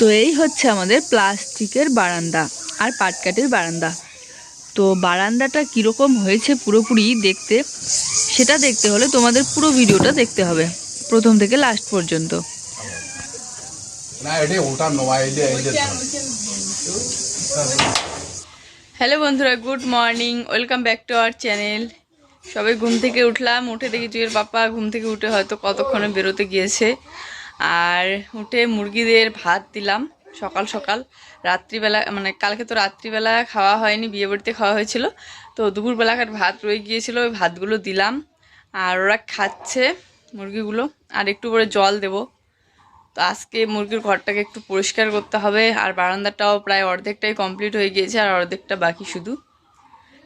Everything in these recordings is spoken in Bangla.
তো এই হচ্ছে আমাদের প্লাস্টিকের বারান্দা আর পাটকাঠের বারান্দা। তো বারান্দাটা কীরকম হয়েছে পুরোপুরি দেখতে সেটা দেখতে হলে তোমাদের পুরো ভিডিওটা দেখতে হবে প্রথম থেকে লাস্ট পর্যন্ত। হ্যালো বন্ধুরা good morning welcome back to our channel সবাই ঘুম থেকে উঠলাম উঠে দেখি জুয়ের পাপা ঘুম থেকে উঠে হয়তো কতক্ষণে বেরোতে গিয়েছে। আর উঠে মুরগিদের ভাত দিলাম সকাল সকাল। রাত্রিবেলা মানে কালকে তো রাত্রিবেলা খাওয়া হয়নি, বিয়ে বাড়িতে খাওয়া হয়েছিল। তো দুপুরবেলাকার ভাত রয়ে গিয়েছিল, ওই ভাতগুলো দিলাম। আর ওরা খাচ্ছে মুরগিগুলো। আর একটু পরে জল দেবো। তো আজকে মুরগির ঘরটাকে একটু পরিষ্কার করতে হবে। আর বারান্দাটাও প্রায় অর্ধেকটাই কমপ্লিট হয়ে গিয়েছে, আর অর্ধেকটা বাকি শুধু।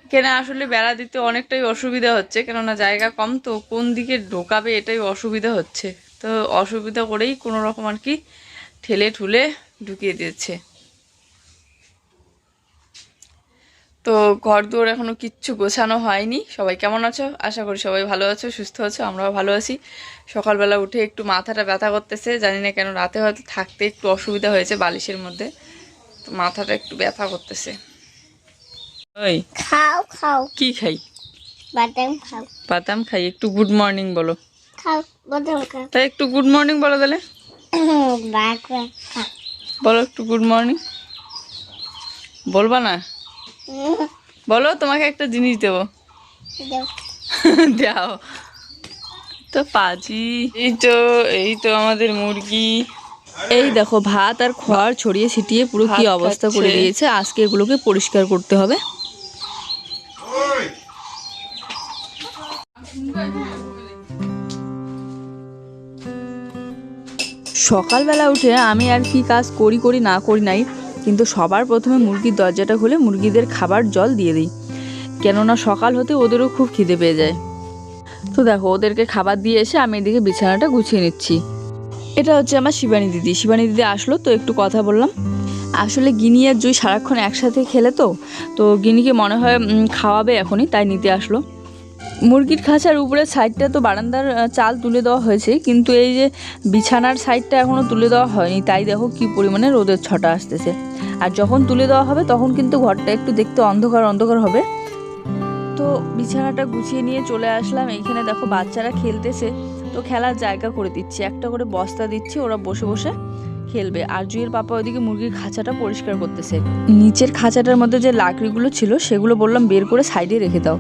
এখানে আসলে বেড়া দিতে অনেকটাই অসুবিধা হচ্ছে, কেননা জায়গা কম, তো কোন দিকে ঢোকাবে এটাই অসুবিধা হচ্ছে। তো অসুবিধা করেই কোনো রকম আর কি ঠেলে ঠুলে ঢুকিয়ে দিয়েছে। তো ঘর দুয়ার এখনও কিচ্ছু গোছানো হয়নি। সবাই কেমন আছো? আশা করি সবাই ভালো আছো সুস্থ আছো আমরাও ভালো আছি। সকালবেলা উঠে একটু মাথাটা ব্যথা করতেছে জানি না কেন রাতে হয়তো থাকতে একটু অসুবিধা হয়েছে বালিশের মধ্যে তো মাথাটা একটু ব্যথা করতেছে। ওই খাও খাও। কি খাই? বাদাম খাও। বাদাম খাই একটু গুড মর্নিং বলো। তাই একটু গুড মর্নিং বলো তাহলে। বলো একটু গুড মর্নিং বলবা না? বলো তোমাকে একটা জিনিস দেবো। দাও। তো পাজি এই তো এই তো আমাদের মুরগি। এই দেখো ভাত আর খড় ছড়িয়ে ছিটিয়ে পুরো কি অবস্থা করে। দিয়েছে। আজকে এগুলোকে পরিষ্কার করতে হবে। সকালবেলা উঠে আমি আর কি কাজ করি করি না করি নাই, কিন্তু সবার প্রথমে মুরগির দরজাটা খুলে মুরগিদের খাবার জল দিয়ে দিই। কেননা সকাল হতে ওদেরও খুব খিদে পেয়ে যায়। তো দেখো, ওদেরকে খাবার দিয়ে এসে আমি এদিকে বিছানাটা গুছিয়ে নিচ্ছি। এটা হচ্ছে আমার শিবানী দিদি। শিবানী দিদি আসলো, তো একটু কথা বললাম। আসলে গিনি আর জুই সারাক্ষণ একসাথে খেলে তো তো গিনিকে মনে হয় খাওয়াবে এখনই, তাই নিতে আসলো। মুরগির খাঁচার উপরের সাইডটা তো বারান্দার চাল তুলে দেওয়া হয়েছে, কিন্তু এই যে বিছানার সাইডটা এখনও তুলে দেওয়া হয়নি, তাই দেখো কি পরিমাণে রোদের ছটা আসতেছে। আর যখন তুলে দেওয়া হবে, তখন কিন্তু ঘরটা একটু দেখতে অন্ধকার অন্ধকার হবে। তো বিছানাটা গুছিয়ে নিয়ে চলে আসলাম, এইখানে দেখো বাচ্চারা খেলতেছে। তো খেলার জায়গা করে দিচ্ছি, একটা করে বস্তা দিচ্ছি, ওরা বসে বসে খেলবে। আর জুয়ের পাপা ওইদিকে মুরগির খাঁচাটা পরিষ্কার করতেছে। নিচের খাঁচাটার মধ্যে যে লাকড়িগুলো ছিল, সেগুলো বললাম বের করে সাইডে রেখে দাও।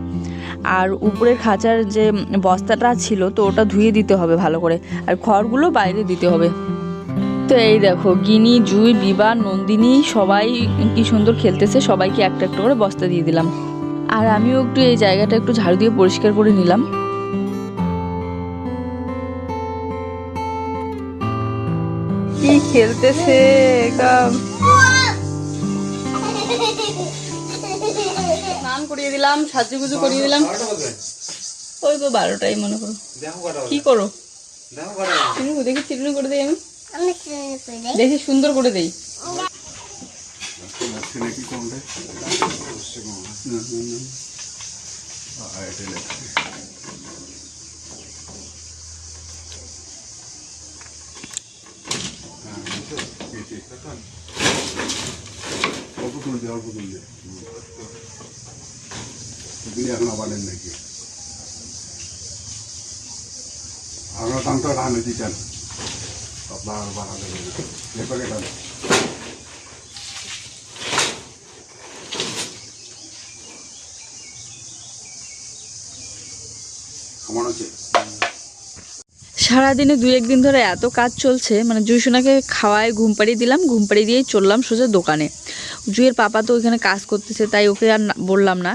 আর উপরের খাঁচার যে বস্তাটা ছিল, তো ওটা ধুয়ে দিতে হবে ভালো করে। আর খড়গুলো বাইরে দিতে হবে। তো এই দেখো, গিনি, জুই বিবা নন্দিনী, সবাই কি সুন্দর খেলতেছে। সবাইকে একটা একটা করে বস্তা দিয়ে দিলাম। আর আমিও একটু এই জায়গাটা একটু ঝাড়ু দিয়ে পরিষ্কার করে নিলাম। কি খেলতেছে দিলাম সাজুগুজু করিয়ে দিলাম। ওই তো বারোটাই মনে করো। কি করো? দেখি চিরুনি করে দেই আমি। আমি শুনে করে দেখি সুন্দর করে দেই। অল্প তুলছে? অল্প সারাদিনে দুই একদিন ধরে এত কাজ চলছে মানে জুই সোনাকে খাওয়ায় ঘুম পাড়িয়ে দিলাম, ঘুম পাড়িয়ে দিয়েই চললাম সোজা দোকানে। জুইয়ের পাপা তো ওইখানে কাজ করতেছে, তাই ওকে আর বললাম না।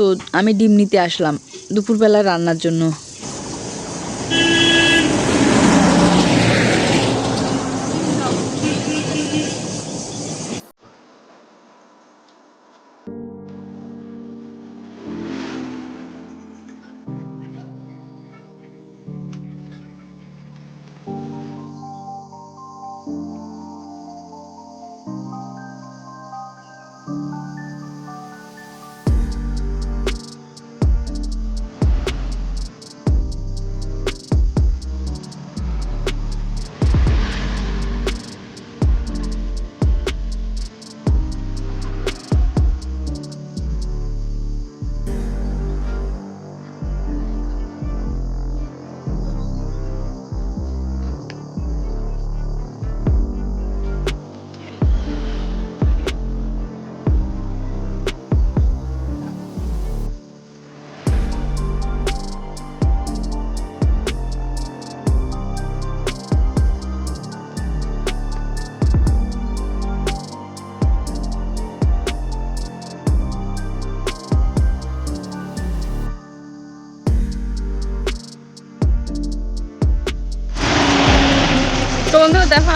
তো আমি ডিম নিতে আসলাম দুপুরবেলা রান্নার জন্য।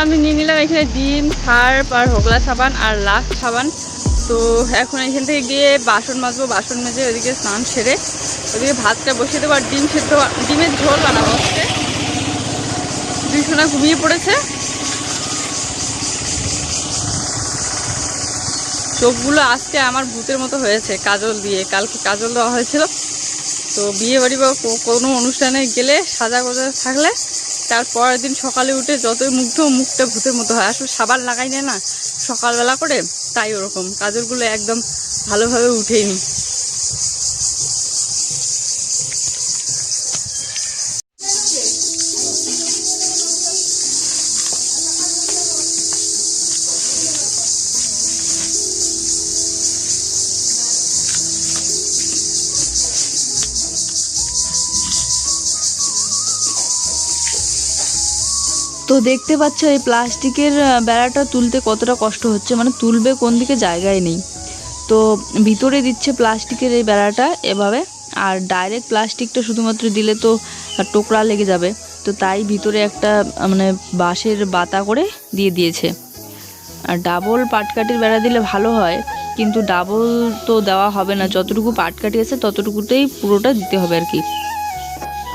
আমি নিয়ে নিলাম এখানে ডিম সার্ফ আর হোগলা সাবান আর লাক্স সাবান। তো এখন এখান থেকে গিয়ে বাসন মাজবো, বাসন মেজে ওইদিকে স্নান সেরে ওইদিকে ভাতটা বসিয়ে দেবো আর ডিম সেদ্ধ, ডিমের ঝোল বানাবো দুই সোনা ঘুমিয়ে পড়েছে। চোখগুলো আজকে আমার ভূতের মতো হয়েছে, কাজল দিয়ে। কালকে কাজল দেওয়া হয়েছিল। তো বিয়ে বাড়ি বা কোনো অনুষ্ঠানে গেলে সাজা গোজা থাকলে তার পরের দিন সকালে উঠে যতই মুগ্ধ মুখটা ভূতের মতো হয়। আসলে সাবান লাগাই না না, সকালবেলা করে, তাই ওরকম। কাজলগুলো একদম ভালোভাবে উঠেইনি। তো দেখতে পাচ্ছ এই প্লাস্টিকের বেড়াটা তুলতে কতটা কষ্ট হচ্ছে মানে তুলবে কোন দিকে জায়গায় নেই। তো ভিতরে দিচ্ছে প্লাস্টিকের এই বেড়াটা এভাবে, আর ডাইরেক্ট প্লাস্টিকটা শুধুমাত্র দিলে তো টোকরা লেগে যাবে। তো তাই ভিতরে একটা মানে বাঁশের বাতা করে দিয়ে দিয়েছে। আর ডাবল পাটকাঠির বেড়া দিলে ভালো হয়, কিন্তু ডাবল তো দেওয়া হবে না। যতটুকু পাটকাঠি আছে, ততটুকুতেই পুরোটা দিতে হবে আর কি।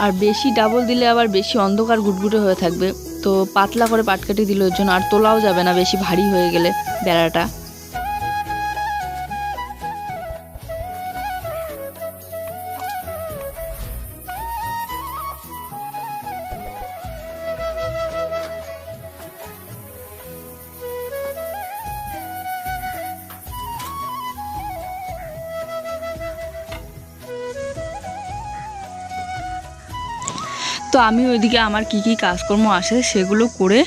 আর বেশি ডাবল দিলে আবার বেশি অন্ধকার গুটগুটে হয়ে থাকবে। তো পাতলা করে পাটকাটি দিল ওর জন্য, আর তোলাও যাবে না, বেশি ভারী হয়ে গেলে বেড়াটা। তো আমি ওইদিকে আমার কি কি কাজকর্ম আসে সেগুলো করে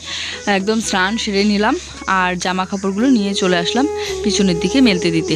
একদম স্নান সেরে নিলাম আর জামা কাপড়গুলো নিয়ে চলে আসলাম পিছনের দিকে মেলতে দিতে।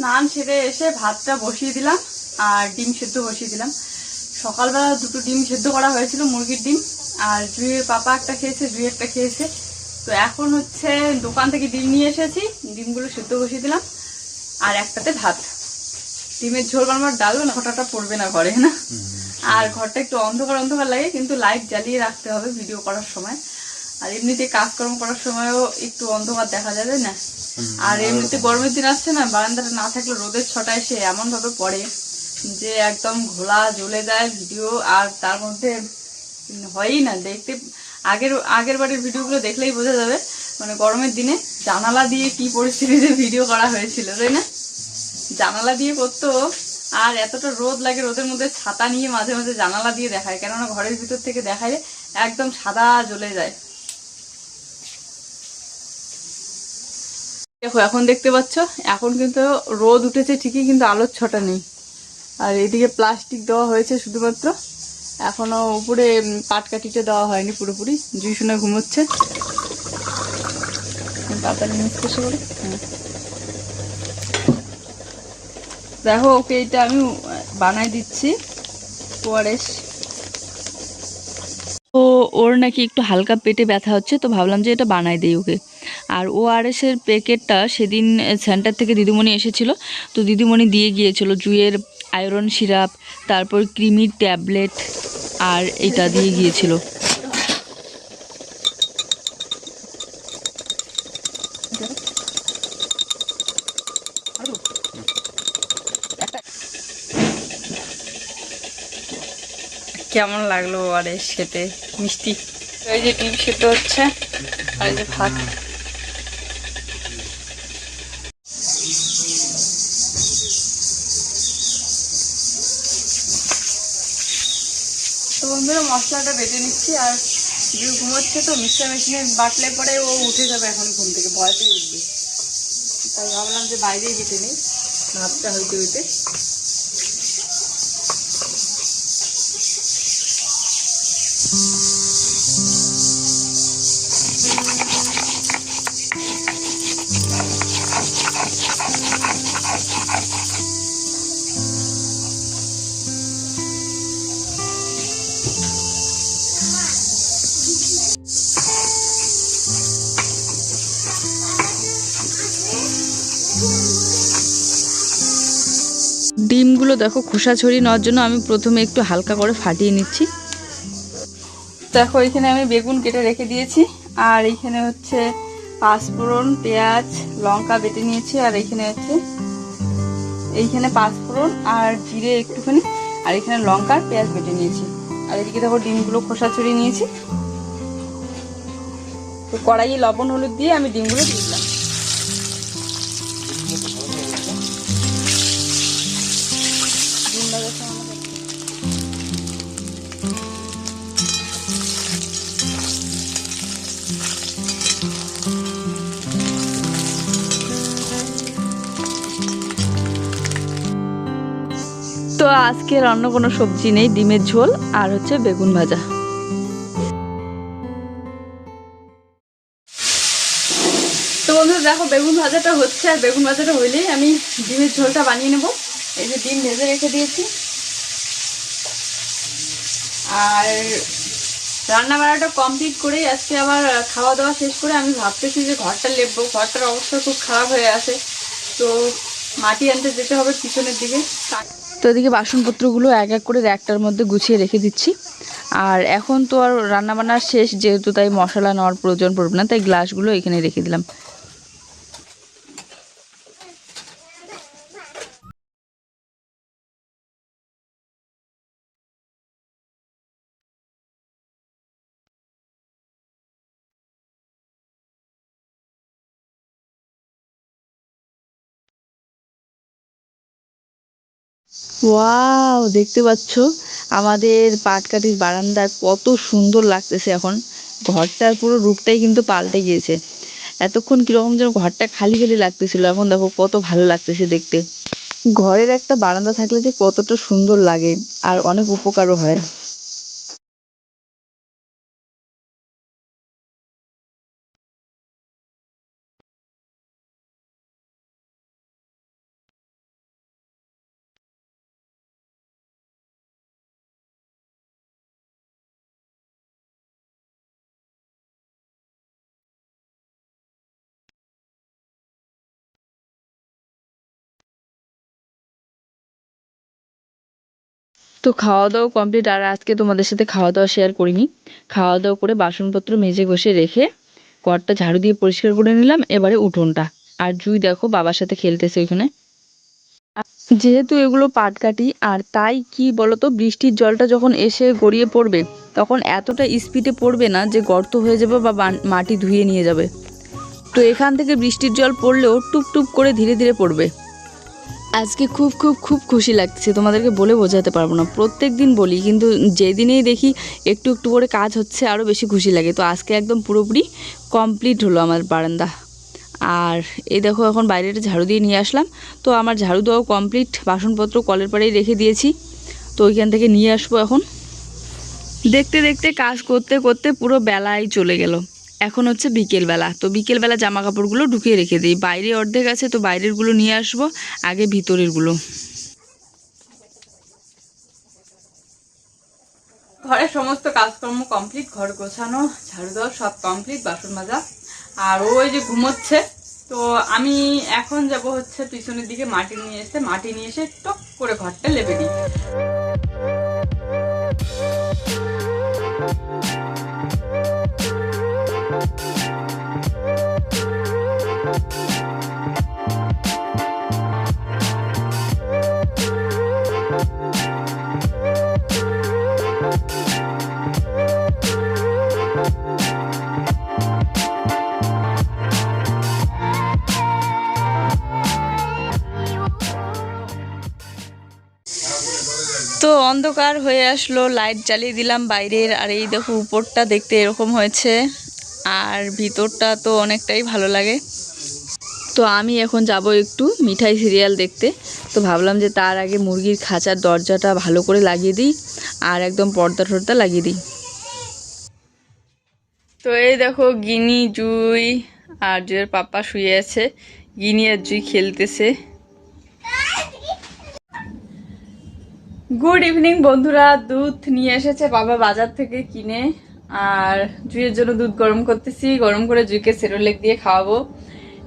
স্নান সেরে এসে ভাতটা বসিয়ে দিলাম আর ডিম সেদ্ধ বসিয়ে দিলাম। সকালবেলা দুটো ডিম সেদ্ধ করা হয়েছিল মুরগির ডিম আর জুয়ের পাপা একটা খেয়েছে জুই একটা খেয়েছে। তো এখন হচ্ছে দোকান থেকে ডিম নিয়ে এসেছি ডিমগুলো সেদ্ধ বসিয়ে দিলাম আর একটাতে ভাত। ডিমের ঝোল বানাবার ডালও না ঘটাটা পড়বে না ঘরে না? আর ঘরটা একটু অন্ধকার অন্ধকার লাগে কিন্তু লাইট জ্বালিয়ে রাখতে হবে ভিডিও করার সময়। আর এমনিতে কাজকর্ম করার সময়ও একটু অন্ধকার দেখা যাবে না? আর এমনিতে গরমের দিন আসছে না বারান্দাটা না থাকলে রোদের ছটা এসে এমন ভাবে পড়ে যে একদম ঘোলা জ্বলে যায় ভিডিও আর তার মধ্যে হয়ই না। দেখতে আগের আগের বাড়ির ভিডিওগুলো দেখলেই বোঝা যাবে মানে গরমের দিনে জানালা দিয়ে কি পরিস্থিতিতে ভিডিও করা হয়েছিল তাই না? জানালা দিয়ে করতো আর এতটা রোদ লাগে রোদের মধ্যে ছাতা নিয়ে মাঝে মাঝে জানালা দিয়ে দেখায় কেননা ঘরের ভিতর থেকে দেখালে একদম সাদা জ্বলে যায়। দেখো, এখন দেখতে পাচ্ছ, এখন কিন্তু রোদ উঠেছে ঠিকই, কিন্তু আলোর ছটা নেই। আর এদিকে প্লাস্টিক দেওয়া হয়েছে শুধুমাত্র। এখনও উপরে পাটকাঠিটা দেওয়া হয়নি পুরোপুরি। জুই শুনে ঘুমোচ্ছে। হ্যাঁ। দেখো, ওকে এটা আমি বানাই দিচ্ছি। ওয়ারেস তো ওর নাকি একটু হালকা পেটে ব্যথা হচ্ছে, তো ভাবলাম যে এটা বানাই দিই ওকে। আর ও আর এর প্যাকেটটা সেদিন সেন্টার থেকে দিদিমণি এসেছিল। তো দিদিমণি দিয়ে গিয়েছিল জুয়ের আয়রন সিরাপ তারপর ক্রিমির ট্যাবলেট আর এটা দিয়ে গিয়েছিল। কেমন লাগল আরে খেতে? মিষ্টি? ওই যে ডিম সেদ্ধ হচ্ছে আর এই যে ভাত তো বন্ধুরা মশলাটা বেটে নিচ্ছি আর যে ঘুমোচ্ছে তো মিক্সার মেশিনে বাটলে পরে ও উঠে যাবে এখন ঘুম থেকে ভয়তেই উঠবে। তাই ভাবলাম যে বাইরেই বেটে নিই ভাবটা হইতে হইতে ডিমগুলো দেখো খোসা ছড়িয়ে নেওয়ার জন্য আমি প্রথমে একটু হালকা করে ফাটিয়ে নিচ্ছি। দেখো, এখানে আমি বেগুন কেটে রেখে দিয়েছি। আর এখানে হচ্ছে পাঁচফোড়ন, পেঁয়াজ, লঙ্কা বেটে নিয়েছি। আর এইখানে হচ্ছে, এইখানে পাঁচফোড়ন আর জিরে একটুখানি। আর এখানে লঙ্কা আর পেঁয়াজ বেটে নিয়েছি। আর এদিকে দেখো ডিমগুলো খোসা ছড়িয়ে নিয়েছি। তো কড়াইয়ে লবণ হলুদ দিয়ে আমি ডিমগুলো দিয়ে আজকের অন্য কোনো সবজি নেই, ডিমের ঝোল আর হচ্ছে বেগুন ভাজা। তো বন্ধু দেখো বেগুন ভাজাটা হচ্ছে আর বেগুন ভাজাটা হইলেই আমি ডিমের ঝোলটা বানিয়ে নেব। এই যে ডিম ভেজে রেখে দিয়েছি। আর রান্না বান্নাটা কমপ্লিট করেই আজকে আবার খাওয়া দাওয়া শেষ করে আমি ভাবতেছি যে ঘরটা লেপবো। ঘরটার অবস্থা খুব খারাপ হয়ে আছে। তো মাটি আনতে যেতে হবে পিছনের দিকে। তো এদিকে বাসনপত্রগুলো এক এক করে র্যাকটার মধ্যে গুছিয়ে রেখে দিচ্ছি। আর এখন তো আর রান্নাবান্না শেষ, যেহেতু তাই মশলা নেওয়ার প্রয়োজন পড়বে না, তাই গ্লাসগুলো এখানে রেখে দিলাম। ওয়াও, দেখতে পাচ্ছ? আমাদের পাটকাঠির বারান্দা কত সুন্দর লাগতেছে এখন। ঘরটার পুরো রূপটাই কিন্তু পাল্টে গিয়েছে। এতক্ষণ কীরকম যেন ঘরটা খালি খালি লাগতেছিল, এখন দেখো কত ভালো লাগতেছে দেখতে। ঘরের একটা বারান্দা থাকলে যে কতটা সুন্দর লাগে, আর অনেক উপকারও হয়। তো খাওয়া দাওয়া কমপ্লিট আর আজকে তোমাদের সাথে খাওয়া দাওয়া শেয়ার করিনি। খাওয়া দাওয়া করে বাসনপত্র মেজে ঘষে রেখে ঘরটা ঝাড়ু দিয়ে পরিষ্কার করে নিলাম, এবারে উঠোনটা। আর জুই দেখো, বাবার সাথে খেলতেছে ওইখানে। যেহেতু এগুলো পাটকাঠি, আর তাই কি বলতো, বৃষ্টির জলটা যখন এসে গড়িয়ে পড়বে, তখন এতটা স্পিডে পড়বে না যে গর্ত হয়ে যাবে বা মাটি ধুয়ে নিয়ে যাবে। তো এখান থেকে বৃষ্টির জল পড়লেও টুপ টুপ করে ধীরে ধীরে পড়বে। আজকে খুব খুব খুব খুশি লাগছে। তোমাদেরকে বলে বোঝাতে পারব না। প্রত্যেক দিন বলি, কিন্তু যেদিনেই দেখি একটু একটু করে কাজ হচ্ছে আরও বেশি খুশি লাগে। তো আজকে একদম পুরোপুরি কমপ্লিট হলো আমার বারান্দা। আর এই দেখো, এখন বাইরেটা ঝাড়ু দিয়ে নিয়ে আসলাম। তো আমার ঝাড়ু দেওয়াও কমপ্লিট। বাসনপত্র কলের পাড়েই রেখে দিয়েছি। তো ওইখান থেকে নিয়ে আসব এখন। দেখতে দেখতে, কাজ করতে করতে পুরো বেলায় চলে গেল। এখন হচ্ছে বিকেলবেলা। তো বিকেলবেলা জামা কাপড়গুলো ঢুকিয়ে রেখে দিই। বাইরে অর্ধেক আছে, তো বাইরেরগুলো নিয়ে আসব, আগে ভিতরেরগুলো। ঘরের সমস্ত কাজকর্ম কমপ্লিট ঘর গোছানো, ঝাড়ু দেওয়া সব কমপ্লিট বাসন মাজা। আর ওই যে ঘুমোচ্ছে, তো আমি এখন যাব হচ্ছে পিছনের দিকে মাটি নিয়ে এসে, মাটি নিয়ে এসে টক করে ঘরটা লেপে দিই। তো অন্ধকার হয়ে আসলো লাইট জ্বালিয়ে দিলাম বাইরের, আর এই দেখো উপরটা দেখতে এরকম হয়েছে, আর ভিতরটা তো অনেকটাই ভালো লাগে। তো আমি এখন যাব একটু মিঠাই সিরিয়াল দেখতে, তো ভাবলাম যে তার আগে মুরগির খাঁচার দরজাটা ভালো করে লাগিয়ে দিই, আর একদম পর্দা টর্দা লাগিয়ে দিই। তো এই দেখো গিনি, জুই, আর জুয়ের পাপা শুয়ে আছে, গিনি আর জুই খেলতেছে। গুড ইভিনিং বন্ধুরা। দুধ নিয়ে এসেছে বাবা বাজার থেকে কিনে। আর জুইয়ের জন্য দুধ গরম করতেছি। গরম করে জুইকে সেরোলেক দিয়ে খাওয়াবো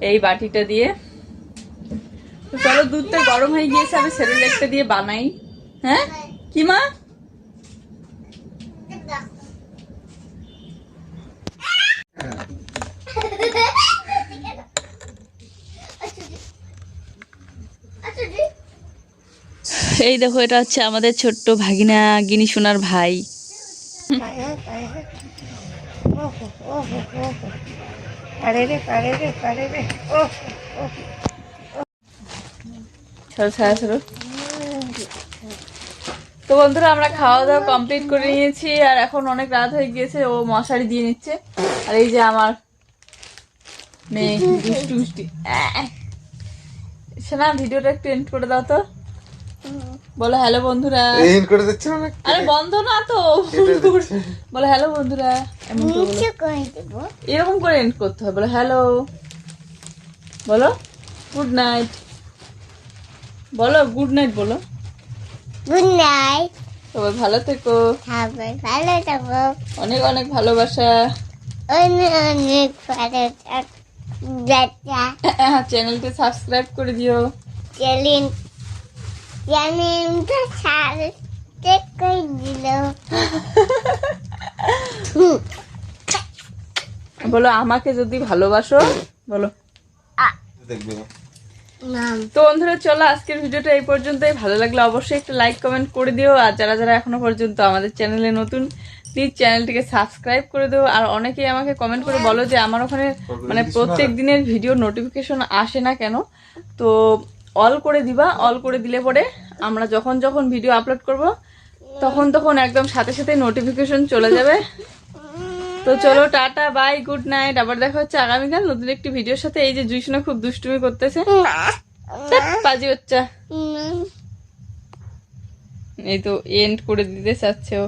এই বাটিটা দিয়ে। তো চলো দুধটা গরম হয়ে গিয়েছে, আমি সেরোলেকটা দিয়ে বানাই। হ্যাঁ? কি মা? এই দেখো, এটা হচ্ছে আমাদের ছোট্ট ভাগিনা গিনি সোনার ভাই। তো বন্ধুরা, আমরা খাওয়া দাওয়া কমপ্লিট করে নিয়েছি, আর এখন অনেক রাত হয়ে গিয়েছে, ও মশারি দিয়ে নিচ্ছে। আর এই যে আমার মেয়ে, দুষ্টু মিষ্টি শোনা, ভিডিওটা একটু এন্ড করে দাও তো। বলো হ্যালো বন্ধুরা। ইন করে দিচ্ছে না আরে বন্ধ না তো। বলো হ্যালো বন্ধুরা। এমন করে নিচে করে দেবো। এরকম করে এন্ড করতে হয় বলো হ্যালো বলো গুড নাইট বলো গুড নাইট বলো। গুড নাইট সবাই ভালো থেকো। সবাই ভালো থাকো। অনেক অনেক ভালোবাসা। অনেক অনেক ভালো থাক দাদা চ্যানেলটি সাবস্ক্রাইব করে দিও। চ্যালেঞ্জ চ্যালেঞ্জটা সারতে করে দিল বলো আমাকে যদি ভালোবাসো বলো। তো বন্ধুরা চলো আজকের ভিডিওটা এই পর্যন্তই। ভালো লাগলে অবশ্যই একটা লাইক কমেন্ট করে দিও। আর যারা যারা এখনও পর্যন্ত আমাদের চ্যানেলে নতুন প্লিজ চ্যানেলটিকে সাবস্ক্রাইব করে দিও। আর অনেকেই আমাকে কমেন্ট করে বলো যে আমার ওখানে মানে প্রত্যেক দিনের ভিডিও নোটিফিকেশন আসে না কেন? তো অল করে দিবা অল করে দিলে পরে আমরা যখন যখন ভিডিও আপলোড করব তখন তখন একদম সাথে সাথে নোটিফিকেশন চলে যাবে। তো চলো টাটা বাই গুড নাইট আবার দেখা হচ্ছে আগামীকাল নতুন একটি ভিডিওর সাথে। এই যে জুইসনা খুব দুষ্টুমি করতেছে। পাজি মাম এই তো এন্ড করে দিতে চাচ্ছে ও।